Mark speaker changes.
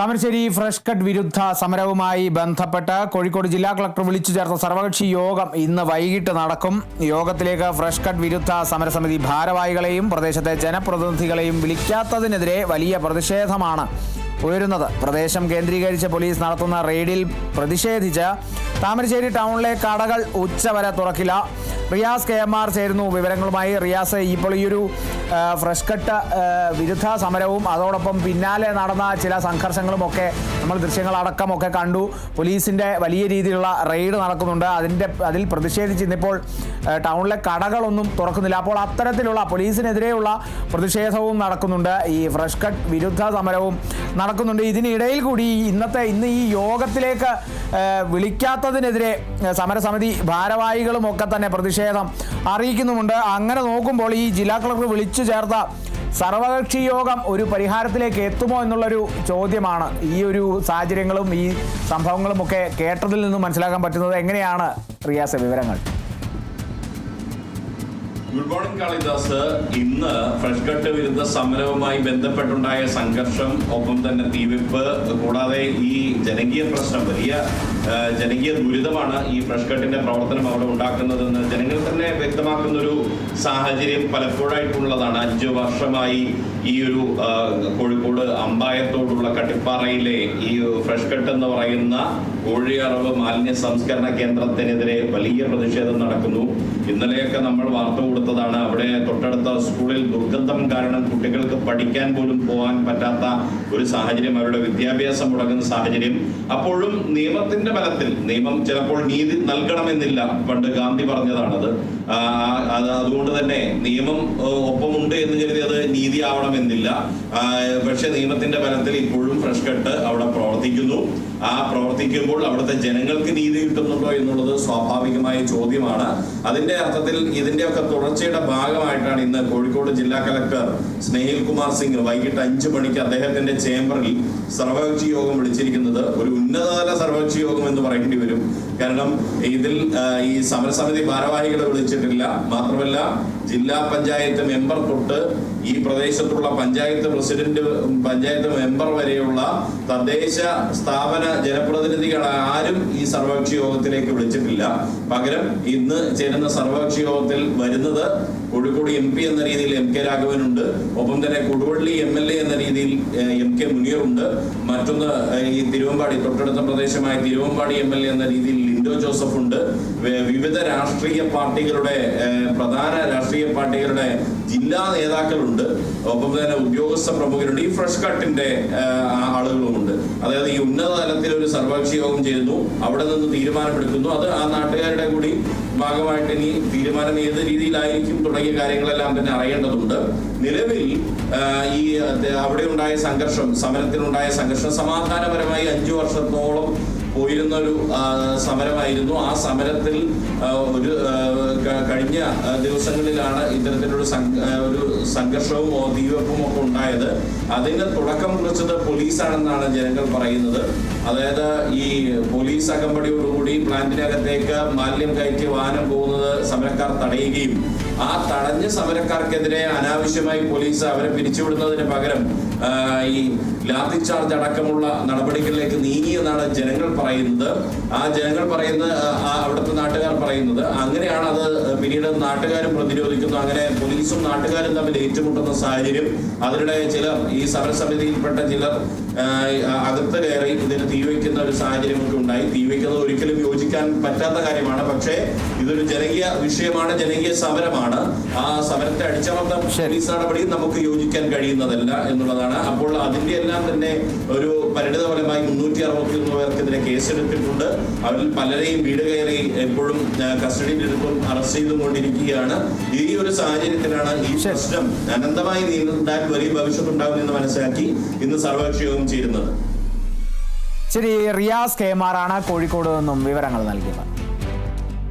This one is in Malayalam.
Speaker 1: താമരശ്ശേരി ഫ്രഷ് കട്ട് വിരുദ്ധ സമരവുമായി ബന്ധപ്പെട്ട് കോഴിക്കോട് ജില്ലാ കളക്ടർ വിളിച്ചു ചേർത്ത സർവകക്ഷി യോഗം ഇന്ന് വൈകിട്ട് നടക്കും. യോഗത്തിലേക്ക് ഫ്രഷ് കട്ട് വിരുദ്ധ സമരസമിതി ഭാരവാഹികളെയും പ്രദേശത്തെ ജനപ്രതിനിധികളെയും വിളിക്കാത്തതിനെതിരെ വലിയ പ്രതിഷേധമാണ് ഉയരുന്നത്. പ്രദേശം കേന്ദ്രീകരിച്ച് പോലീസ് നടത്തുന്ന റെയ്ഡിൽ പ്രതിഷേധിച്ച് താമരശ്ശേരി ടൗണിലെ കടകൾ ഉച്ചവരെ തുറക്കില്ല. റിയാസ് കെ എം ആർ ചേരുന്നു വിവരങ്ങളുമായി. റിയാസ് ഇപ്പോൾ ഈ ഒരു ഫ്രഷ് കട്ട് വിരുദ്ധ സമരവും അതോടൊപ്പം പിന്നാലെ നടന്ന ചില സംഘർഷങ്ങളും ഒക്കെ നമ്മൾ ദൃശ്യങ്ങളടക്കമൊക്കെ കണ്ടു. പോലീസിന്റെ വലിയ രീതിയിലുള്ള റെയ്ഡ് നടക്കുന്നുണ്ട്. അതിന്റെ അതിൽ പ്രതിഷേധിച്ച് ഇന്നിപ്പോൾ ടൗണിലെ കടകളൊന്നും തുറക്കുന്നില്ല. അപ്പോൾ അത്തരത്തിലുള്ള പോലീസിനെതിരെയുള്ള പ്രതിഷേധവും നടക്കുന്നുണ്ട്. ഈ ഫ്രഷ് കട്ട് വിരുദ്ധ സമരവും നടക്കുന്നുണ്ട്. ഇതിനിടയിൽ കൂടി ഇന്നത്തെ ഇന്ന് ഈ യോഗത്തിലേക്ക് വിളിക്കാത്തതിനെതിരെ സമരസമിതി ഭാരവാഹികളും ഒക്കെ തന്നെ പ്രതിഷേധം അറിയിക്കുന്നുമുണ്ട്. അങ്ങനെ നോക്കുമ്പോൾ ഈ ജില്ലാ കളക്ടർ വിളിച്ചു ചേർത്ത സർവകക്ഷി യോഗം ഒരു പരിഹാരത്തിലേക്ക് എത്തുമോ എന്നുള്ളൊരു ചോദ്യമാണ്. ഈ ഒരു സാഹചര്യങ്ങളും ഈ സംഭവങ്ങളും ഒക്കെ കേട്ടതിൽ നിന്നും മനസ്സിലാക്കാൻ പറ്റുന്നത് എങ്ങനെയാണ്? റിയാസ വിവരങ്ങൾ.
Speaker 2: Good morning Kalidas. ഇന്ന് ഫ്രഷ് കട്ട് വിരുദ്ധ സമരവുമായി ബന്ധപ്പെട്ടുണ്ടായ സംഘർഷം ഒപ്പം തന്നെ തീവെപ്പ് കൂടാതെ ഈ ജനകീയ പ്രശ്നം വലിയ ജനകീയ ദുരിതമാണ് ഈ ഫ്രഷ് കട്ടിന്റെ പ്രവർത്തനം അവിടെ ഉണ്ടാക്കുന്നതെന്ന് ജനങ്ങൾ തന്നെ വ്യക്തമാക്കുന്ന ഒരു സാഹചര്യം പലപ്പോഴായിട്ടുള്ളതാണ്. അഞ്ചു വർഷമായി ഈ ഒരു കോഴിക്കോട് അമ്പായത്തോടുള്ള കട്ടിപ്പാറയിലെ ഈ ഫ്രഷ് കട്ട് എന്ന് പറയുന്ന കോഴിയറവ് മാലിന്യ സംസ്കരണ കേന്ദ്രത്തിനെതിരെ വലിയ പ്രതിഷേധം നടക്കുന്നു. ഇന്നലെയൊക്കെ നമ്മൾ വാർത്ത കൊടുത്തതാണ് അവിടെ തൊട്ടടുത്ത സ്കൂളിൽ ദുർഗന്ധം കാരണം കുട്ടികൾക്ക് പഠിക്കാൻ പോലും പോകാൻ പറ്റാത്ത ഒരു സാഹചര്യം അവരുടെ വിദ്യാഭ്യാസം മുടങ്ങുന്ന സാഹചര്യം. അപ്പോഴും നിയമത്തിന്റെ ബലത്തിൽ നിയമം ചിലപ്പോൾ നീതി നൽകണമെന്നില്ല പണ്ട് ഗാന്ധി പറഞ്ഞതാണത്. അത് അതുകൊണ്ട് തന്നെ നിയമം ഒപ്പമുണ്ട് എന്ന് കരുതി അത് നീതി ആവണമെന്നില്ല പക്ഷെ നിയമത്തിന്റെ ബലത്തിൽ ഇപ്പോഴും ഫ്രഷ് കട്ട് അവിടെ ആ പ്രവർത്തിക്കുമ്പോൾ അവിടുത്തെ ജനങ്ങൾക്ക് നീതി കിട്ടുന്നുണ്ടോ എന്നുള്ളത് സ്വാഭാവികമായ ചോദ്യമാണ്. അതിന്റെ അർത്ഥത്തിൽ ഇതിന്റെ ഒക്കെ തുടർച്ചയുടെ ഭാഗമായിട്ടാണ് ഇന്ന് കോഴിക്കോട് ജില്ലാ കലക്ടർ സ്നേഹിൽ കുമാർ സിംഗ് വൈകിട്ട് അഞ്ചു മണിക്ക് അദ്ദേഹത്തിന്റെ ചേംബറിൽ സർവകക്ഷി യോഗം വിളിച്ചിരിക്കുന്നത്. ഒരു ഉന്നതതല സർവകക്ഷി യോഗം എന്ന് പറയേണ്ടി വരും. കാരണം ഇതിൽ ഈ സമരസമിതി ഭാരവാഹികളെ വിളിച്ചിട്ടില്ല. മാത്രമല്ല ജില്ലാ പഞ്ചായത്ത് മെമ്പർ തൊട്ട് ഈ പ്രദേശത്തുള്ള പഞ്ചായത്ത് പ്രസിഡന്റ് പഞ്ചായത്ത് മെമ്പർ വരെയുള്ള തദ്ദേശ സ്ഥാപന ജനപ്രതിനിധികൾ ആരും ഈ സർവകക്ഷി യോഗത്തിലേക്ക് വിളിച്ചിട്ടില്ല. പകരം ഇന്ന് ചേരുന്ന സർവകക്ഷി യോഗത്തിൽ വരുന്നത് കോഴിക്കോട് എം പി എന്ന രീതിയിൽ എം കെ രാഘവനുണ്ട്. ഒപ്പം തന്നെ കൊടുവള്ളി എം എൽ എ എന്ന രീതിയിൽ എം കെ മുനീറുണ്ട്. മറ്റൊന്ന് ഈ തിരുവമ്പാടി തൊട്ടടുത്ത പ്രദേശമായ തിരുവമ്പാടി എം എൽ എ എന്ന രീതിയിൽ ലിൻഡോ ജോസഫ് ഉണ്ട്. വിവിധ രാഷ്ട്രീയ പാർട്ടികളുടെ പ്രധാന രാഷ്ട്രീയ പാർട്ടികളുടെ ജില്ലാ നേതാക്കളുണ്ട്. ഒപ്പം തന്നെ ഉദ്യോഗസ്ഥ പ്രമുഖരുണ്ട്. ഈ ഫ്രഷ് കട്ടിന്റെ ആളുകളുമുണ്ട്. അതായത് ഈ ഉന്നത തലത്തിൽ ഒരു സർവകക്ഷി യോഗം ചെയ്യുന്നു അവിടെ നിന്ന് തീരുമാനമെടുക്കുന്നു. അത് ആ നാട്ടുകാരുടെ കൂടി ഭാഗമായിട്ട് ഇനി തീരുമാനം ഏത് രീതിയിലായിരിക്കും തുടങ്ങിയ കാര്യങ്ങളെല്ലാം തന്നെ അറിയേണ്ടതുണ്ട്. നിലവിൽ ഈ അവിടെ ഉണ്ടായ സംഘർഷം സമരത്തിനുണ്ടായ സംഘർഷം സമാധാനപരമായി അഞ്ചു വർഷത്തോളം പോയിരുന്ന ഒരു സമരമായിരുന്നു. ആ സമരത്തിൽ ഒരു കഴിഞ്ഞ ദിവസങ്ങളിലാണ് ഇത്തരത്തിലൊരു ഒരു സംഘർഷവും തീവെപ്പും ഒക്കെ ഉണ്ടായത്. അതിന് തുടക്കം കുറിച്ചത് പോലീസാണെന്നാണ് ജനങ്ങൾ പറയുന്നത്. അതായത് ഈ പോലീസ് അകമ്പടിയോടുകൂടി പ്ലാന്റിനകത്തേക്ക് മാലിന്യം കയറ്റി വാഹനം പോകുന്നത് സമരക്കാർ തടയുകയും ആ തടഞ്ഞ സമരക്കാർക്കെതിരെ അനാവശ്യമായി പോലീസ് അവരെ പിരിച്ചുവിടുന്നതിന് പകരം ഈ ലാത്തി ചാർജ് അടക്കമുള്ള നടപടികളിലേക്ക് നീങ്ങിയെന്നാണ് ജനങ്ങൾ പറയുന്നത് ആ ജനങ്ങൾ പറയുന്ന അവിടുത്തെ നാട്ടുകാർ പറയുന്നത്. അങ്ങനെയാണ് അത് പിന്നീട് നാട്ടുകാരും പ്രതിരോധിക്കുന്നു. അങ്ങനെ പോലീസും നാട്ടുകാരും തമ്മിൽ ഏറ്റുമുട്ടുന്ന സാഹചര്യം അതിനിടെ ചിലർ ഈ സമരസമിതിയിൽപ്പെട്ട ചിലർ അകത്ത് കയറി ഇതിന് തീവയ്ക്കുന്ന ഒരു സാഹചര്യമൊക്കെ ഉണ്ടായി. തീവയ്ക്കുന്നത് ഒരിക്കലും യോജിക്കാൻ പറ്റാത്ത കാര്യമാണ്. പക്ഷേ ഇതൊരു ജനകീയ വിഷയമാണ് ജനകീയ സമരമാണ്. ആ സമരത്തെ അടിച്ചമർത്താൻ പോലീസ് നടപടിയും നമുക്ക് യോജിക്കാൻ കഴിയുന്നതല്ല എന്നുള്ളതാണ്. അപ്പോൾ അതിന്റെ എല്ലാം തന്നെ ഒരു പരിണിതഫലമായി മുന്നൂറ്റി അറുപത്തി ഒന്ന് പേർക്കെതിരെ കേസെടുത്തിട്ടുണ്ട്. അവരിൽ പലരെയും വീട് കയറി എപ്പോഴും കസ്റ്റഡിയിലെടുത്തും അറസ്റ്റ് ചെയ്തുകൊണ്ടിരിക്കുകയാണ്. ഈ ഒരു സാഹചര്യത്തിലാണ് ഈ പ്രശ്നം അനന്തമായി നീണ്ടാൽ വലിയ ഭവിഷ്യത്തുണ്ടാകുമെന്ന് മനസ്സിലാക്കി ഇന്ന് സർവകക്ഷി യോഗം ചേരുന്നത്.
Speaker 1: ശരി റിയാസ് കെ കോഴിക്കോട് നിന്നും വിവരങ്ങൾ നൽകിയത്.